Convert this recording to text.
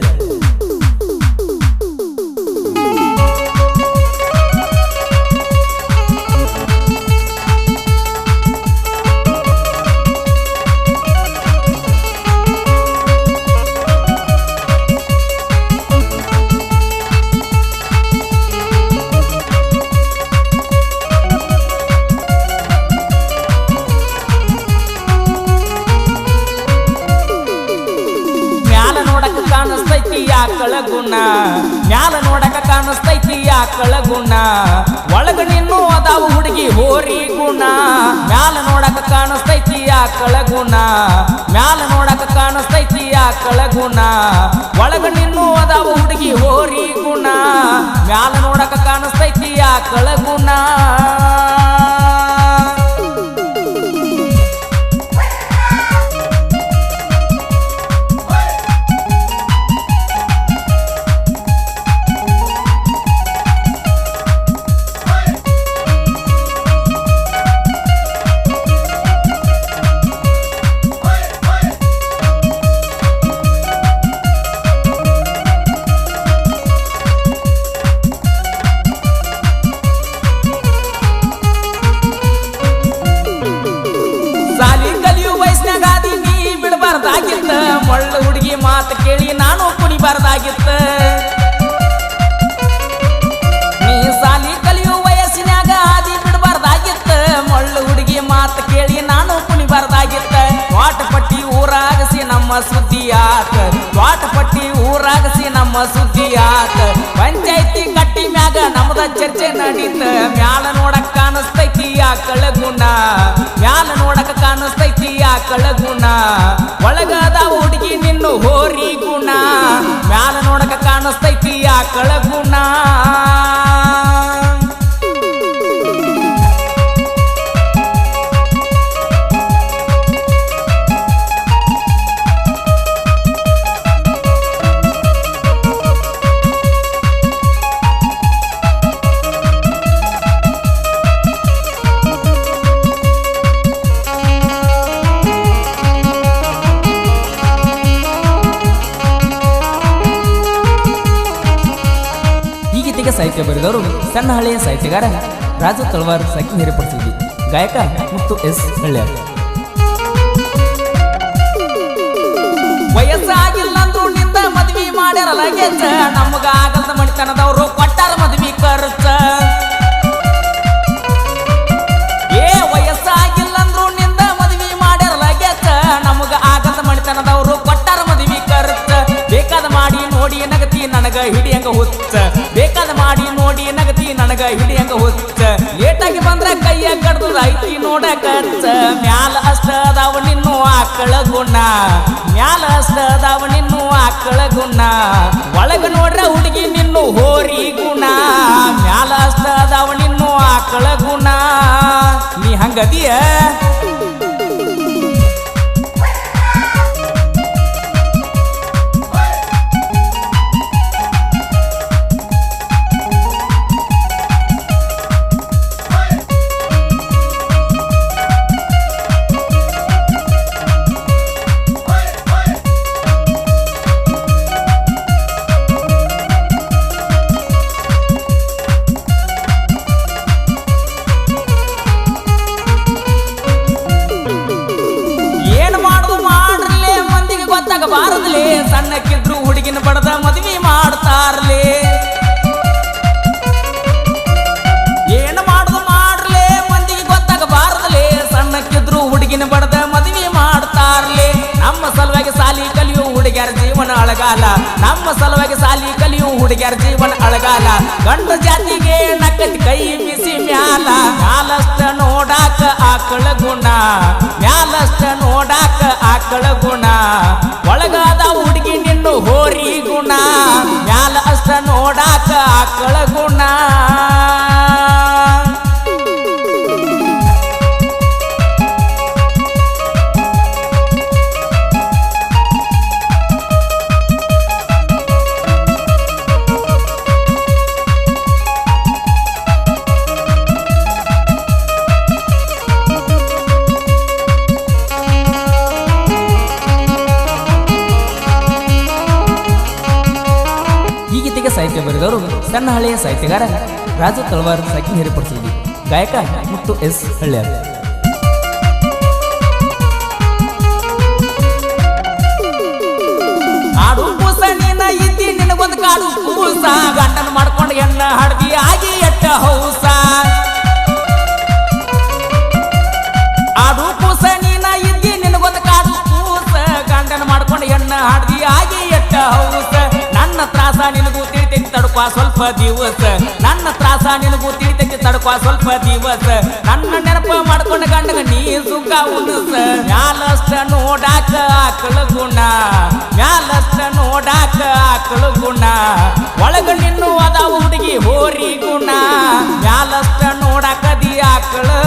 Yeah. ಗುಣ ಮ್ಯಾಲ ನೋಡಕ ಕಾಣಿಸ್ತೈತಿ ಆಕಳ ಗುಣ ಒಳಗ ನಿನ್ನೂ ಅದಾವ ಹುಡುಗಿ ಹೋರಿ ಗುಣ. ಮ್ಯಾಲ ನೋಡಕ ಕಾಣಿಸ್ತೈತಿ ಆಕಳ ಗುಣ ಮ್ಯಾಲ ನೋಡಕ ಕಾಣಿಸ್ತೈತಿ ಆಕಳ ಗುಣ ಒಳಗ ನಿನ್ನೂ ಅದಾವ ಹುಡುಗಿ ಹೋರಿ ಗುಣ. ಮ್ಯಾಲ ನೋಡಕ ಕಾಣಿಸ್ತೈತಿ ಆಕಳ ಗುಣ ಆತ ತ್ವಾಟಪಟ್ಟಿ ಊರಾಗಸಿ ನಮ್ಮ ಸುದ್ದಿ ಆತ ಪಂಚಾಯತಿ ಕಟ್ಟಿ ಮ್ಯಾಗ ನಮ್ದ ಚರ್ಚೆ ನಡೀತ. ಮ್ಯಾಲ ನೋಡಕ್ ಕಾಣಿಸ್ತೈತಿ ಆ ಕಳಗುಣ. ಮ್ಯಾಲ ನೋಡಕ್ ಕಾಣಿಸ್ತೈತಿ ಆ ಕಳಗುಣ. ಒಳಗಾದ ಹುಡುಗಿ ನಿನ್ನು ಹೋರಿ ಗುಣ. ಮ್ಯಾಲ ನೋಡಕ ಸಾಹಿತ್ಯ ಬರೆದವರು ಸಣ್ಣ ಹಳೆಯ ಸಾಹಿತ್ಯಗಾರ ರಾಜು ತಳವಾರ್ ಸಖಿ ನೆರೆಪಡಿಸಿದ್ವಿ. ಗಾಯಕ ಮುತ್ತು ಎಸ್ ಹಳ್ಳಿಯ ವಯಸ್ಸಾಗಿಲ್ಲ ನಿಂದ ಮದ್ವಿ ಮಾಡ್ಯಾರಲ್ಲ ಗೆಜ್ಜ. ನಮಗ ಆಗಲ್ದ ಮಣಿತನದವರು ಕೊಟ್ಟಾರ ಮದ್ವಿ ಖರ್ಚ. ಏ ವಯಸ್ಸಾಗಿಲ್ಲ ನಿಂದ ಮದ್ವಿ ಮಾಡ್ಯಾರಲ್ಲ ಗೆಜ್ಜ. ನಮಗ ಆಗಲ್ದ ಮಣಿತನದವರು ಕೊಟ್ಟಾರ ಮದ್ವಿ ಖರ್ಚ. ಬೇಕಾದ ಮಾಡಿ ನೋಡಿ ನಗತಿ ನನಗ ಹಿಡಿಯಂಗ ಹುಚ್ಚ. ನನಗ ಹಿಡಿಯಂಗ ಹುಚ್ಚ. ಲೇಟಾಗಿ ಬಂದ್ರ ಕೈಯ ಕಡ್ದು ಐತಿ ನೋಡಕ ಮ್ಯಾಲ ಅಷ್ಟ ಅದಾವ ನಿನ್ನು ಆಕಳ ಗುಣ. ಮ್ಯಾಲ ಅಷ್ಟ ಅದಾವ ನಿನ್ನು ಆಕಳ ಗುಣ. ಒಳಗ ನೋಡ್ರ ಹುಡುಗಿ ನಿನ್ನು ಹೋರಿ ಗುಣ. ಮ್ಯಾಲ ಅಷ್ಟ ಅದಾವ ನಿನ್ನು ಆಕಳ ಗುಣ. ನೀ ಹಂಗದಿಯ? ಗೊತ್ತಾಗಬಾರದ್ಲೇ ಸಣ್ಣಕ್ಕಿದ್ರು ಹುಡುಗಿನ ಬಡದ ಮದುವೆ ಮಾಡ್ತಾರ್ಲಿ. ಏನ್ ಮಾಡುದು ಮಾಡ್ಲಿ, ಮಂದಿಗೆ ಗೊತ್ತಾಗಬಾರದ್ಲೇ ಸಣ್ಣಕ್ಕಿದ್ರು ಹುಡುಗಿನ ಬಡದ ಮದುವೆ ಮಾಡ್ತಾರ್ಲಿ. ನಮ್ಮ ಸಲುವಾಗಿ ಸಾಲಿ ಕಲಿಯು ಹುಡುಗ್ಯಾರ ಜೀವನ ಅಳಗಾಲ. ನಮ್ಮ ಸಲುವಾಗಿ ಸಾಲಿ ಕಲಿಯು ಹುಡುಗ್ಯಾರ ಜೀವನ ಅಳಗಾಲ. ಗಂಡ ಜಾತಿಗೆ ನಕ್ಕತಿ ಕೈ ಬಿಸಿ ಮ್ಯಾಲ. ಮ್ಯಾಲಷ್ಟ ನೋಡಾಕ ಆಕಳ ಗುಣ. ಮ್ಯಾಲಷ್ಟ ನೋಡಾಕ ಆಕಳ ಗುಣ. ಒಳಗಾದ ಹುಡುಗಿ ನಿನ್ನು ಹೋರಿ ಗುಣ. ಮ್ಯಾಲ ಅಷ್ಟ ನೋಡಾಕ ಆಕಳ ಗುಣ. ಗೀತೆಗೆ ಸಾಹಿತ್ಯ ಬರೆದವರು ಸಣ್ಣ ಹಳೆಯ ಸಾಹಿತ್ಯಗಾರ ರಾಜು ತಳವಾರ್ ಸಾಕಿ ಹಿರಿಪಡಿಸಿದ್ವಿ ಗಾಯಕ ಮುತ್ತು ಎಸ್ ಹಳ್ಳಿಯ ಗಂಡನ ಮಾಡ್ಕೊಂಡು ಎಣ್ಣ ಹಡ್ದಿ ಆಗಿ ಎಟ್ಟ ಹೌಸ. ತ್ರಾಸ ನಿನಗೂ ತಿಳಿತೈತಿ ತಡ್ಕೊ ಸ್ವಲ್ಪ ದಿವಸ. ನನ್ನ ತ್ರಾಸ ನಿನಗೂ ತಿಳಿತೈತಿ ತಡಕೋ ಸ್ವಲ್ಪ ದಿವಸ. ನನ್ನ ನೆನಪ ಮಾಡ್ಕೊಂಡು ಗಂಡಗ ನೀ ಸುಖ ಉಣಸ ಮ್ಯಾಲಷ್ಟ ನೋಡಾಕ ಆಕಳು ಗುಣ. ಮ್ಯಾಲಷ್ಟ ನೋಡಾಕ ಆಕಳು ಗುಣ. ಒಳಗ ನಿನ್ನು ಅದಾವ ಹುಡುಗಿ ಹೋರಿ ಗುಣ. ಮ್ಯಾಲಷ್ಟ ನೋಡಾಕದಿ ಆಕಳು